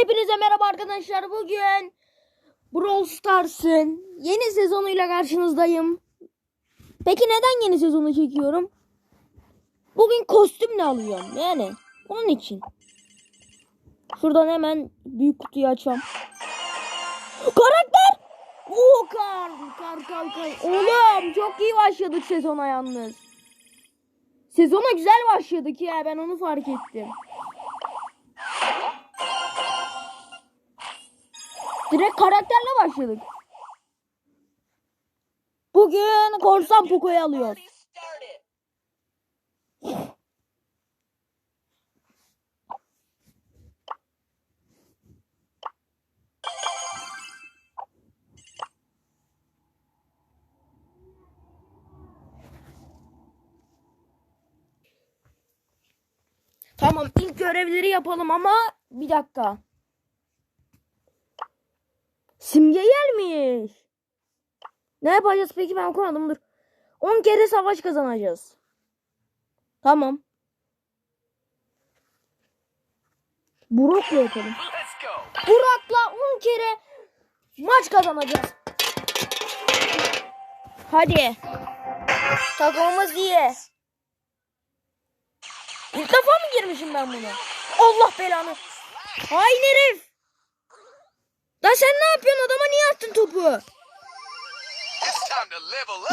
Hepinize merhaba arkadaşlar. Bugün Brawl Stars'ın yeni sezonuyla karşınızdayım. Peki neden yeni sezonu çekiyorum? Bugün kostümle alıyorum yani. Onun için. Şuradan hemen büyük kutuyu açalım. Karakter! Oo kar, kar, kar, kar. Oğlum çok iyi başladık sezona yalnız. Sezona güzel başladık ya ben onu fark ettim. Direkt karakterle başladık. Bugün korsan Poco'yu alıyor. Tamam ilk görevleri yapalım ama bir dakika. Simge gelmiş. Ne yapacağız peki ben okumadım dur. 10 kere savaş kazanacağız. Tamam. Burak'la yapalım. Burak'la 10 kere maç kazanacağız. Hadi. Takımımız iyi. İlk defa mı girmişim ben buna? Allah belanı. Hain herif. Da sen ne yapıyorsun? Adama niye attın topu?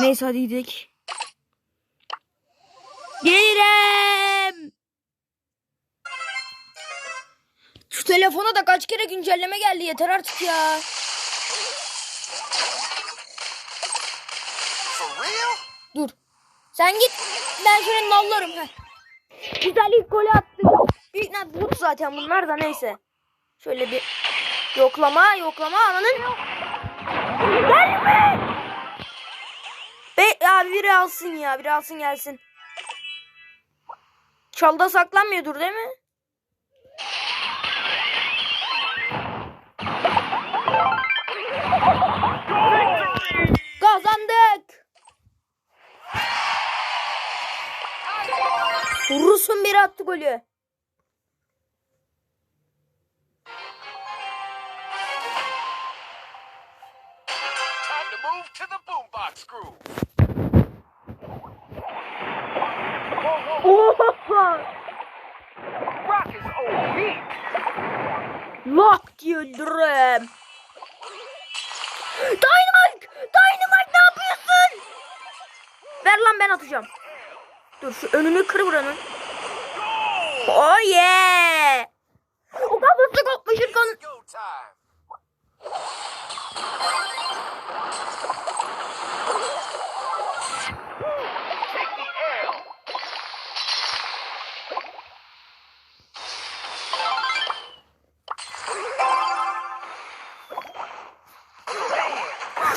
Neyse hadi gidelim. Gelirim. Şu telefona da kaç kere güncelleme geldi yeter artık ya. Dur. Sen git. Ben şöyle nallarım. Heh. Güzel ilk golü attı. İlk ne but zaten bunlar da neyse. Şöyle bir yoklama yoklama ananın. Gelme. Be ya biri alsın ya biri alsın gelsin. Çalda saklanmıyordur değil mi? Kazandık. Rus'un biri attı golü. Oha! Lock öldürürüm. Dynamite! Dynamite ne yapıyorsun? Ver lan ben atacağım. Dur şu önünü kır buranın. Oh yeah! O kafası kopmuş Hırkan.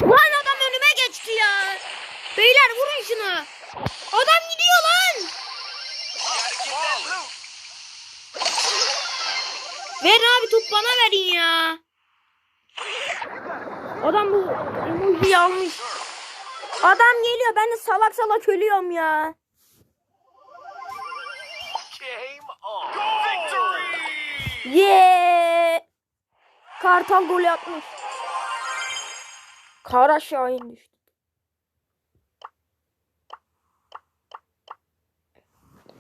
Lan adam önüme geçti ya. Beyler vurun şunu. Adam gidiyor lan. Ver abi top bana verin ya. Adam bu emojiyi almış. Adam geliyor ben de salak salak ölüyorum ya. Yeah. Kartal golü atmış. Kara Şahin düştü.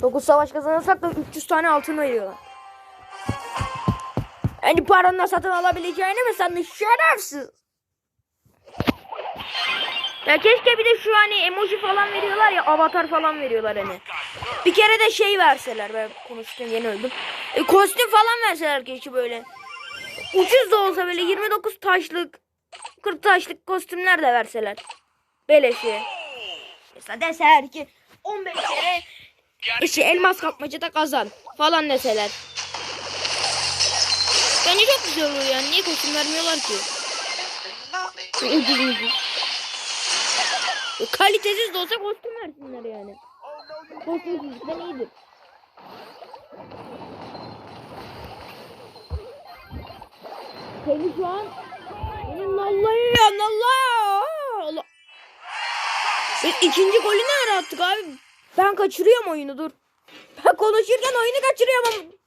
Dokuz savaş kazanırsak da 300 tane altın veriyorlar. Hani paranla satın alabileceğini mi sandın şerefsiz? Ya keşke bir de şu hani emoji falan veriyorlar ya avatar falan veriyorlar hani. Bir kere de şey verseler ben konuştum yeni öldüm. E, kostüm falan verseler keşke böyle. Ucuz da olsa böyle 29 taşlık 40 taşlık kostümler de verseler. Beleşi. Mesela deseler ki 15 kere işte elmas kapmacada kazan falan deseler. Bence çok güzel olur yani. Niye kostüm vermiyorlar ki? Ucuz ucuz. Kalitesiz de olsa kostüm versinler yani. Kostümsüzlükten iyidir. Seni şu an Allah'ım Allah. E, golü ne ara attık abi? Ben kaçırıyorum oyunu dur. Ben konuşurken oyunu kaçırıyorum.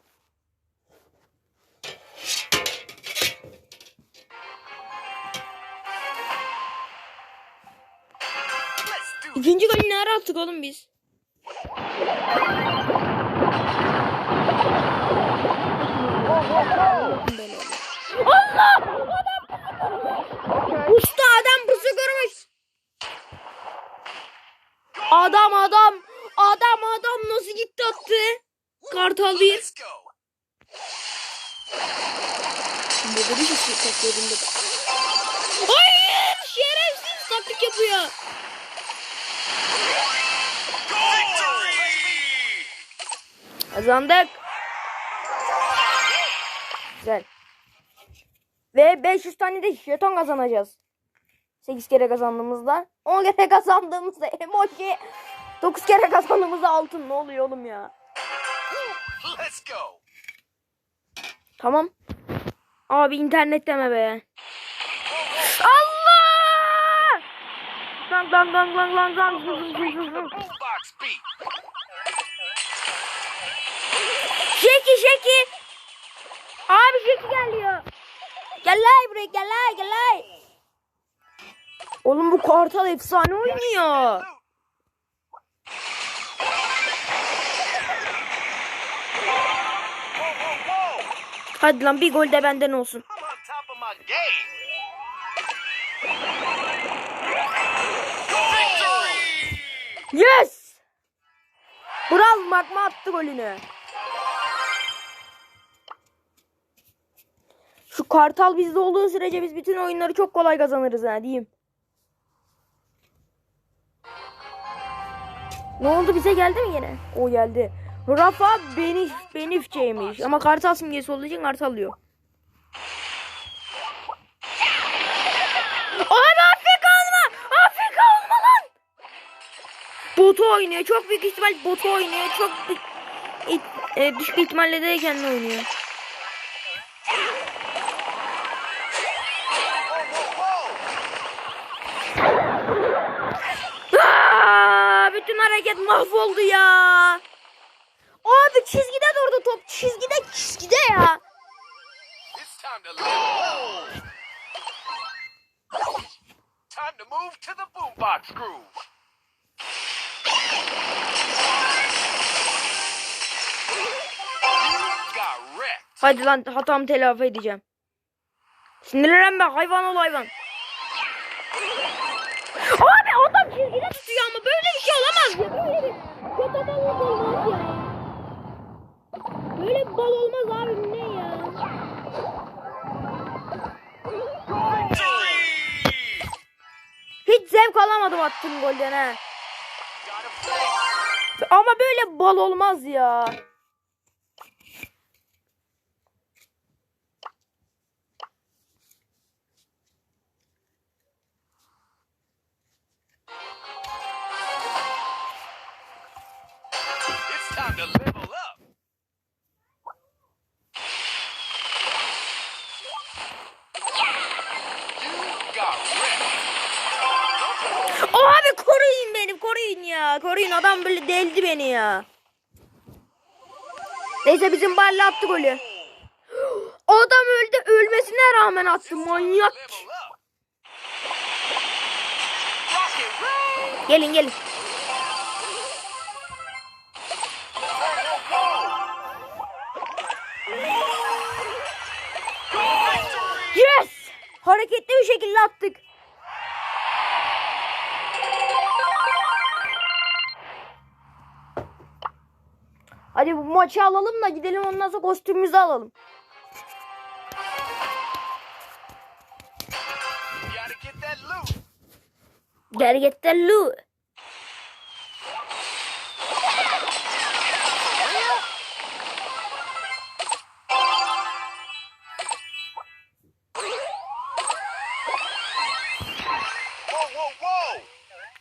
İkinci golü ne ara attık oğlum biz? Da. Hayır! Şerefsiz taktik yapıyor. Kazandık. Güzel. Ve 500 tane de jeton kazanacağız. 8 kere kazandığımızda. 10 kere kazandığımızda emoji. 9 kere kazandığımızda altın. Ne oluyor oğlum ya? Let's go. Tamam. Abi internet deme be. Allah! Lang lang lang lang. Boombox beat. Şeki şeki. Abi şeki geliyor. Gel lay buraya gel lay gel lay. Oğlum bu kartal efsane oynuyor. Hadi lan bir gol de benden olsun. Yes! Bravo Magma attı golünü. Şu kartal bizde olduğu sürece biz bütün oyunları çok kolay kazanırız ha diyeyim. Ne oldu bize geldi mi yine? O geldi. Rafa Benif Benifçeymiş ama kartal simgesi olduğu için kartal alıyor. Afrika olma! Afrika olma lan! Botu oynuyor. Çok büyük ihtimal botu oynuyor. Çok büyük, it- e, düşük ihtimalle de kendi oynuyor. Aa, bütün hareket mahvoldu ya. Abi çizgide durdu top. Çizgide çizgide ya. Hadi lan hatamı telafi edeceğim. Sinirlenme hayvan ol hayvan. Abi adam çizgide tutuyor ama böyle bir şey olamaz ya. Böyle bir kötü ballık olmaz ya. Böyle bal olmaz abi ne ya? Hiç zevk alamadım attığım golden play. Ama böyle bal olmaz ya. Time to koruyun beni koruyun ya. Koruyun adam böyle deldi beni ya. Neyse bizim Barla attı golü. Adam öldü ölmesine rağmen attı manyak. Gelin gelin. Yes! Hareketli bir şekilde attık. Hadi bu maçı alalım da gidelim ondan sonra kostümümüzü alalım. Gotta get that loot.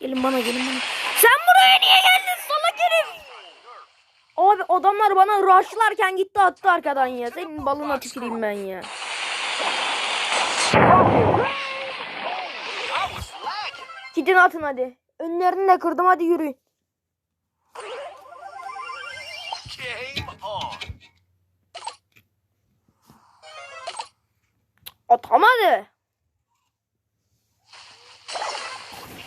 Gelin bana gelin bana. Sen buraya niye geldin salak herif? Abi adamlar bana rushlarken gitti attı arkadan ya. Senin balına tüküreyim ben ya. Gidin atın hadi. Önlerini de kırdım hadi yürüyün. Atamadı.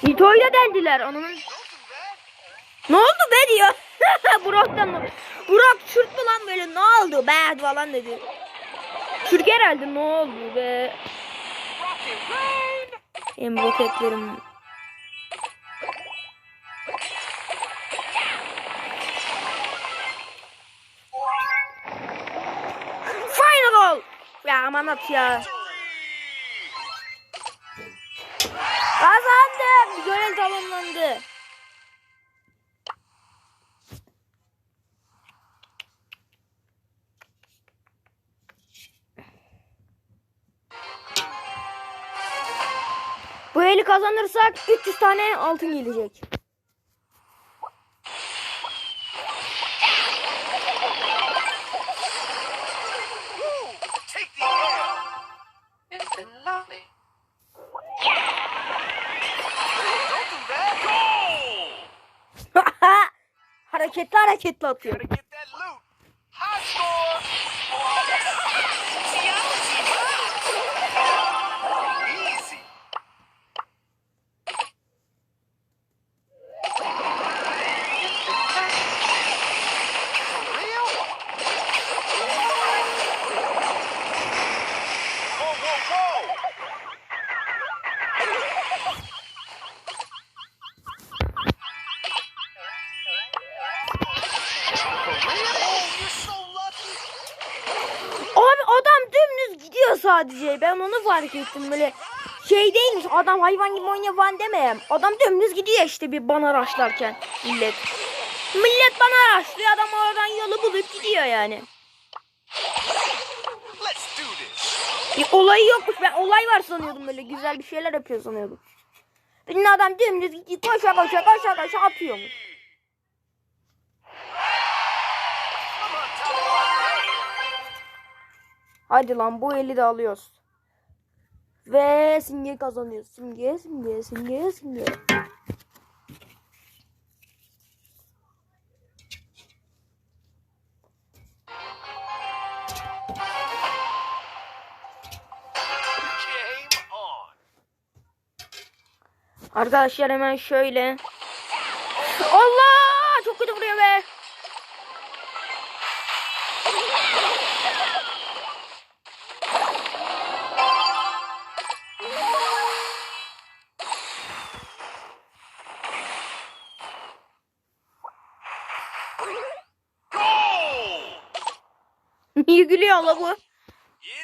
Nito'yu da deldiler. Onun Ne oldu be diyor. Burak'tan Burak Türk mü lan böyle ne oldu be falan dedi. Türk herhalde ne oldu be. Hem roketlerim. Final goal. Ya aman at ya. Kazandım. Görev tamamlandı. Kazanırsak 300 tane altın gelecek. Hareketli hareketli atıyor. Sadece. Ben onu fark ettim böyle. Şey değilmiş adam hayvan gibi oynuyor falan demeyeyim. Adam dümdüz gidiyor işte bir bana raşlarken millet. Millet bana raşlıyor adam oradan yolu bulup gidiyor yani. Let's do this. Bir olayı yokmuş ben olay var sanıyordum böyle güzel bir şeyler yapıyor sanıyordum. Benim adam dümdüz gidiyor koşa koşa koşa koşa on, Tyler. Hadi lan bu eli de alıyoruz. Ve simge kazanıyoruz. Simge, simge, simge, simge. Arkadaşlar hemen şöyle. Allah! Çok kötü vuruyor be. Niye gülüyor la bu?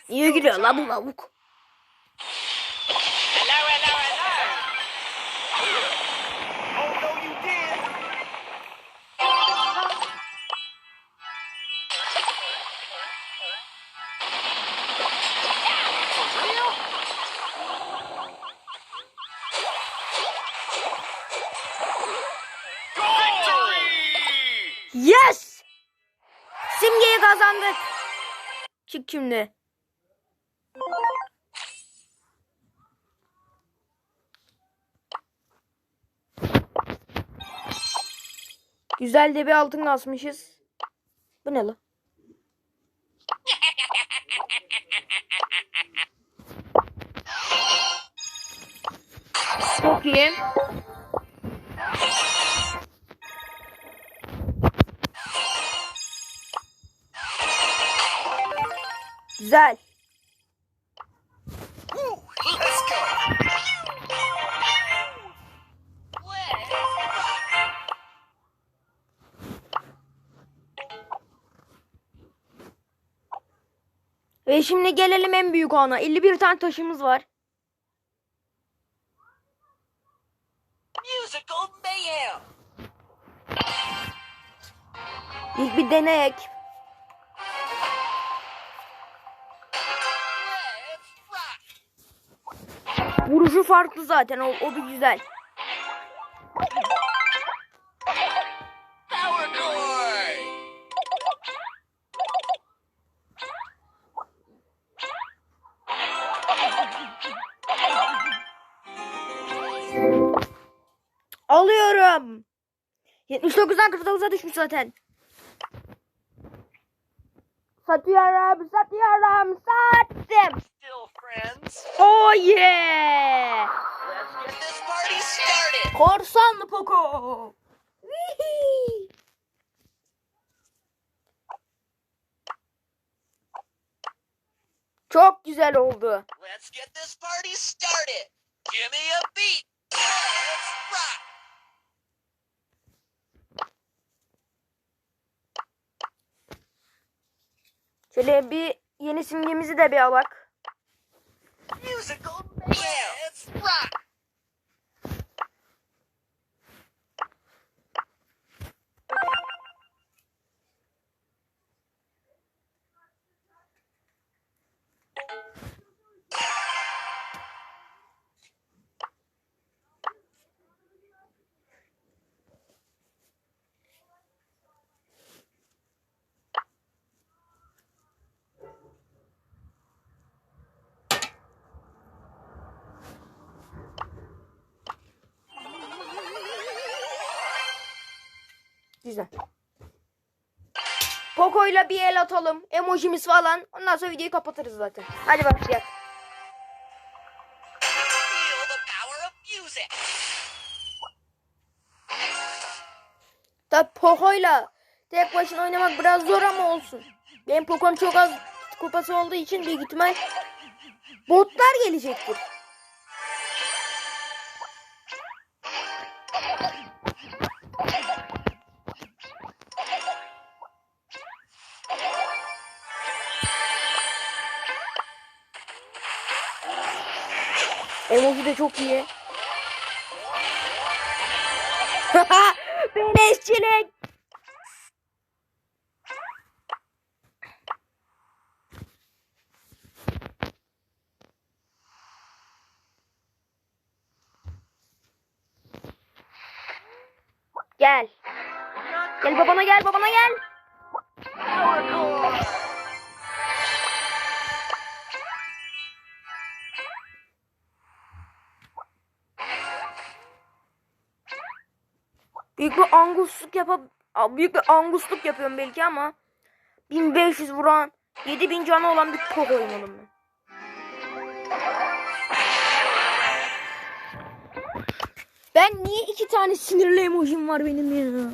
Niye gülüyor la bu lavuk? Çık şimdi. Güzel de bir altın kasmışız. Bu ne la? Çok iyi. Güzel. Ve şimdi gelelim en büyük ana. 51 tane taşımız var. İlk bir deneyek. Vuruşu farklı zaten. O, o bir güzel. Alıyorum. 79'dan 49'a düşmüş zaten. Satıyorum, satıyorum, sattım. Still friends. Oh yeah. Let's get this party started. Korsanlı Poco. Wee Çok güzel oldu. Let's get this party started. Give me a beat. Let's rock. Şöyle bir yeni simgemizi de bir alak. Musical Güzel. Poco'yla bir el atalım. Emojimiz falan. Ondan sonra videoyu kapatırız zaten. Hadi başlayalım. Tabi Poco'yla tek başına oynamak biraz zor ama olsun. Benim Poco'm çok az kupası olduğu için büyük ihtimal botlar gelecektir. Emoji de çok iyi. Beleşçilik. Gel. Gel babana gel babana gel. Büyük bir angusluk yapıp büyük bir angusluk yapıyorum belki ama 1500 vuran 7000 canı olan bir pok oynadım ben. Ben niye iki tane sinirli emojim var benim ya?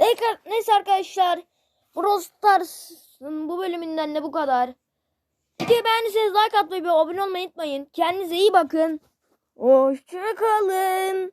Neyse, neyse arkadaşlar. Brawl Stars'ın bu bölümünden de bu kadar. Videoyu beğendiyseniz like atmayı ve abone olmayı unutmayın. Kendinize iyi bakın. Hoşçakalın.